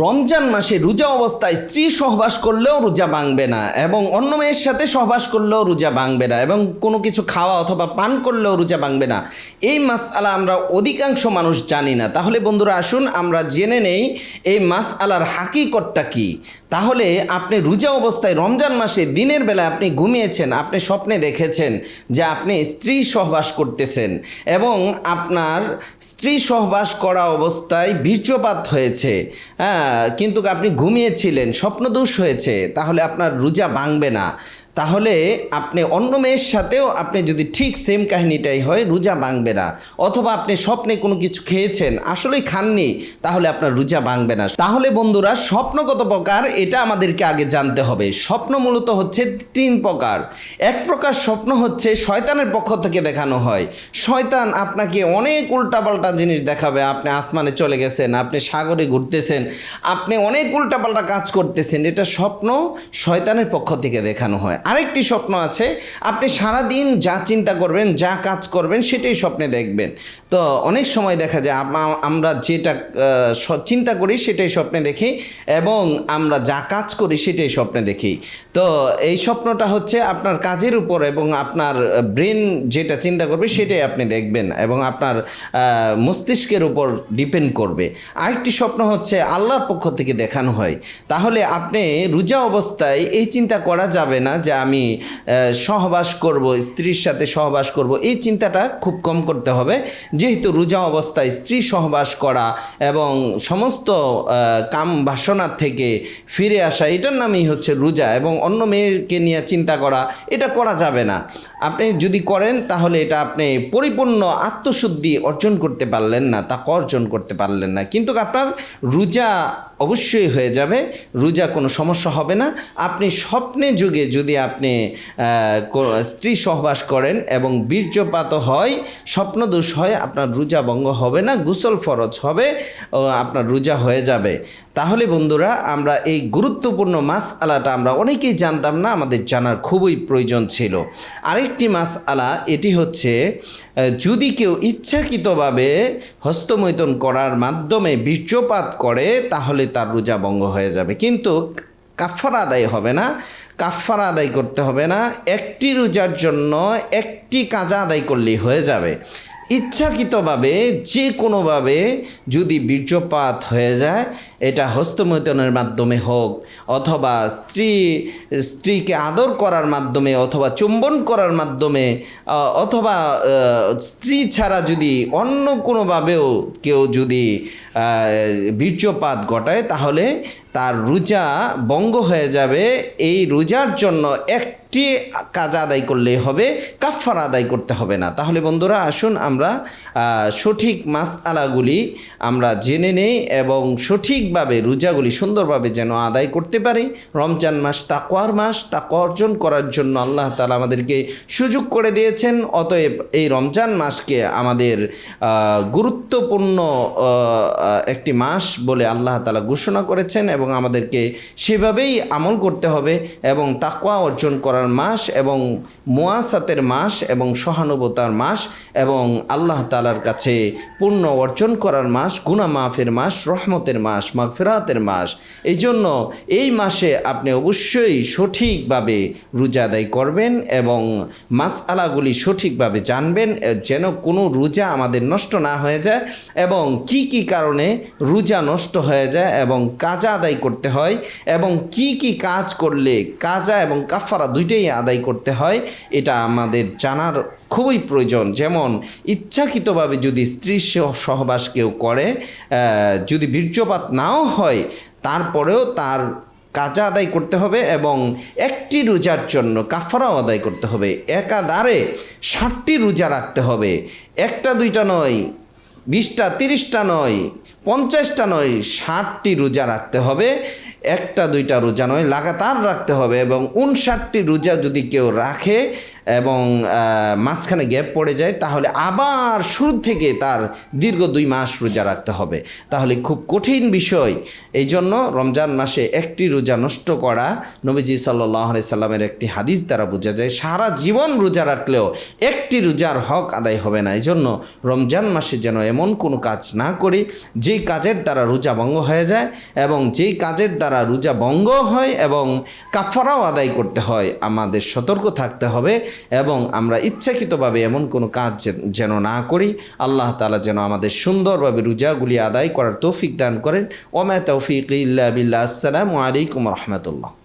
রমজান মাসে রোজা অবস্থায় স্ত্রী সহবাস করলেও রোজা ভাঙবে না এবং অন্য মেয়ের সাথে সহবাস করলেও রোজা ভাঙবে না এবং কোনো কিছু খাওয়া অথবা পান করলেও রোজা ভাঙবে না। এই মাস আলা আমরা অধিকাংশ মানুষ জানি না। তাহলে বন্ধুরা আসুন, আমরা জেনে নেই এই মাস আলার হাকিকতটা কি। তাহলে আপনি রোজা অবস্থায় রমজান মাসে দিনের বেলা আপনি ঘুমিয়েছেন, আপনি স্বপ্নে দেখেছেন যে আপনি স্ত্রী সহবাস করতেছেন এবং আপনার স্ত্রী সহবাস করা অবস্থায় বীর্যপাত হয়েছে। হ্যাঁ কিন্তু আপনি ঘুমিয়েছিলেন স্বপ্নদোষ হয়েছে তাহলে আপনার রোজা ভাঙবে না। তাহলে আপনি অন্য মেয়ের সাথেও আপনি যদি ঠিক সেম কাহিনীটাই হয়, রোজা ভাঙবে না। অথবা আপনি স্বপ্নে কোনো কিছু খেয়েছেন, আসলেই খাননি, তাহলে আপনার রোজা ভাঙবে না। তাহলে বন্ধুরা, স্বপ্নগত প্রকার এটা আমাদেরকে আগে জানতে হবে। স্বপ্ন মূলত হচ্ছে তিন প্রকার। এক প্রকার স্বপ্ন হচ্ছে শয়তানের পক্ষ থেকে দেখানো হয়। শয়তান আপনাকে অনেক উল্টাপাল্টা জিনিস দেখাবে। আপনি আসমানে চলে গেছেন, আপনি সাগরে ঘুরতেছেন, আপনি অনেক উল্টাপাল্টা কাজ করতেছেন। এটা স্বপ্ন শয়তানের পক্ষ থেকে দেখানো হয়। আরেকটি স্বপ্ন আছে, আপনি সারাদিন যা চিন্তা করবেন, যা কাজ করবেন, সেটাই স্বপ্নে দেখবেন। তো অনেক সময় দেখা যায় আমরা যেটা চিন্তা করি, সেটাই স্বপ্নে দেখি এবং আমরা যা কাজ করি, সেটাই স্বপ্নে দেখি। তো এই স্বপ্নটা হচ্ছে আপনার কাজের উপর এবং আপনার ব্রেন যেটা চিন্তা করবে, সেটাই আপনি দেখবেন এবং আপনার মস্তিষ্কের উপর ডিপেন্ড করবে। আরেকটি স্বপ্ন হচ্ছে আল্লাহর পক্ষ থেকে দেখানো হয়। তাহলে আপনি রোজা অবস্থায় এই চিন্তা করা যাবে না যে আমি সহবাস করব, স্ত্রীর সাথে সহবাস করব, এই চিন্তাটা খুব কম করতে হবে। যেহেতু রোজা অবস্থায় স্ত্রী সহবাস করা এবং সমস্ত কাম বাসনার থেকে ফিরে আসা, এটার নামই হচ্ছে রোজা এবং অন্য মেয়েকে নিয়ে চিন্তা করা, এটা করা যাবে না। আপনি যদি করেন, তাহলে এটা আপনি পরিপূর্ণ আত্মশুদ্ধি অর্জন করতে পারলেন না তা অর্জন করতে পারলেন না। কিন্তু আপনার রোজা অবশ্যই হয়ে যাবে। রোজা কোনো সমস্যা হবে না। আপনি স্বপ্নে যুগে যদি আপনি স্ত্রী সহবাস করেন এবং বীর্যপাত হয়, স্বপ্নদোষ হয়, আপনার রোজা ভঙ্গ হবে না, গুসল ফরজ হবে আপনার রোজা হয়ে যাবে। তাহলে বন্ধুরা, আমরা এই গুরুত্বপূর্ণ মাস আলাটা আমরা অনেকেই জানতাম না, আমাদের জানার খুবই প্রয়োজন ছিল। আরেকটি মাস আলা এটি হচ্ছে যদি কেউ ইচ্ছাকৃতভাবে হস্তমৈথন করার মাধ্যমে বীর্যপাত করে, তাহলে তার রোজা ভঙ্গ হয়ে যাবে। কিন্তু কাফারা আদায় হবে না। কাফারা আদায় করতে হবে না। একটি রোজার জন্য একটি কাজা আদায় করলেই হয়ে যাবে। ইচ্ছাকৃতভাবে যে কোনোভাবে যদি বীর্যপাত হয়ে যায়, এটা হস্তমৈথনের মাধ্যমে হোক, অথবা স্ত্রী, স্ত্রীকে আদর করার মাধ্যমে, অথবা চুম্বন করার মাধ্যমে অথবা স্ত্রী ছাড়া যদি অন্য কোনোভাবেও কেউ যদি বীর্যপাত ঘটায়, তাহলে তার রোজা বঙ্গ হয়ে যাবে। এই রোজার জন্য একটি কাজ আদায় করলেই হবে কাফার আদায় করতে হবে না। তাহলে বন্ধুরা, আসুন আমরা সঠিক মাস আলাগুলি আমরা জেনে নেই এবং সঠিকভাবে রোজাগুলি সুন্দরভাবে যেন আদায় করতে পারি। রমজান মাস তাকওয়ার মাস, তাকওয়া অর্জন করার জন্য আল্লাহ তালা আমাদেরকে সুযোগ করে দিয়েছেন। অতএব এই রমজান মাসকে আমাদের গুরুত্বপূর্ণ একটি মাস বলে আল্লাহ তালা ঘোষণা করেছেন এবং আমাদেরকে সেভাবেই আমল করতে হবে এবং তাকওয়া অর্জন করার মাস এবং মোয়াসাতের মাস এবং সহানুভূতার মাস এবং আল্লাহ তালার কাছে পূর্ণ অর্জন করার মাস গুনা মাফের মাস, রহমতের মাস, মাগফিরাতের মাস। এই জন্য এই মাসে আপনি অবশ্যই সঠিকভাবে রোজা আদায় করবেন এবং মাস আলাগুলি সঠিকভাবে জানবেন, যেন কোনো রোজা আমাদের নষ্ট না হয়ে যায় এবং কি কি কারণে রোজা নষ্ট হয়ে যায় এবং কাজা আদায় করতে হয় এবং কি কি কাজ করলে কাজা এবং কাফারা দুইটাই আদায় করতে হয়, এটা আমাদের জানার খুবই প্রয়োজন। যেমন, ইচ্ছাকৃতভাবে যদি স্ত্রী সহ- সহবাস কেউ করে যদি বীর্যপাত নাও হয়, তারপরেও তার কাজা আদায় করতে হবে এবং একটি রোজার জন্য কাফারাও আদায় করতে হবে। একাধারে ষাটটি রোজা রাখতে হবে। একটা দুইটা নয় বিশটা তিরিশটা নয় পঞ্চাশটা নয় ষাটটি রোজা রাখতে হবে। একটা, দুইটা রোজা নয়, লাগাতার রাখতে হবে এবং উনষাটটি রোজা যদি কেউ রাখে এবং মাঝখানে গ্যাপ পড়ে যায়, তাহলে আবার শুরু থেকে তার দীর্ঘ দুই মাস রোজা রাখতে হবে। তাহলে খুব কঠিন বিষয়। এই জন্য রমজান মাসে একটি রোজা নষ্ট করা নবীজি সাল্লাহ সাল্লামের একটি হাদিস দ্বারা বোঝা যায়, সারা জীবন রোজা রাখলেও একটি রোজার হক আদায় হবে না। এই জন্য রমজান মাসে যেন এমন কোনো কাজ না করি, যেই কাজের দ্বারা রোজা ভঙ্গ হয়ে যায় এবং যেই কাজের দ্বারা রোজা ভঙ্গ হয় এবং কাফারাও আদায় করতে হয়। আমাদের সতর্ক থাকতে হবে এবং আমরা ইচ্ছাকৃতভাবে এমন কোনো কাজ যেন না করি। আল্লাহ তালা যেন আমাদের সুন্দরভাবে রোজাগুলি আদায় করার তৌফিক দান করেন। ওমা তৌফিক ইল্লা বিল্লা আসসালামু আলাইকুম রহমতুল্লাহ।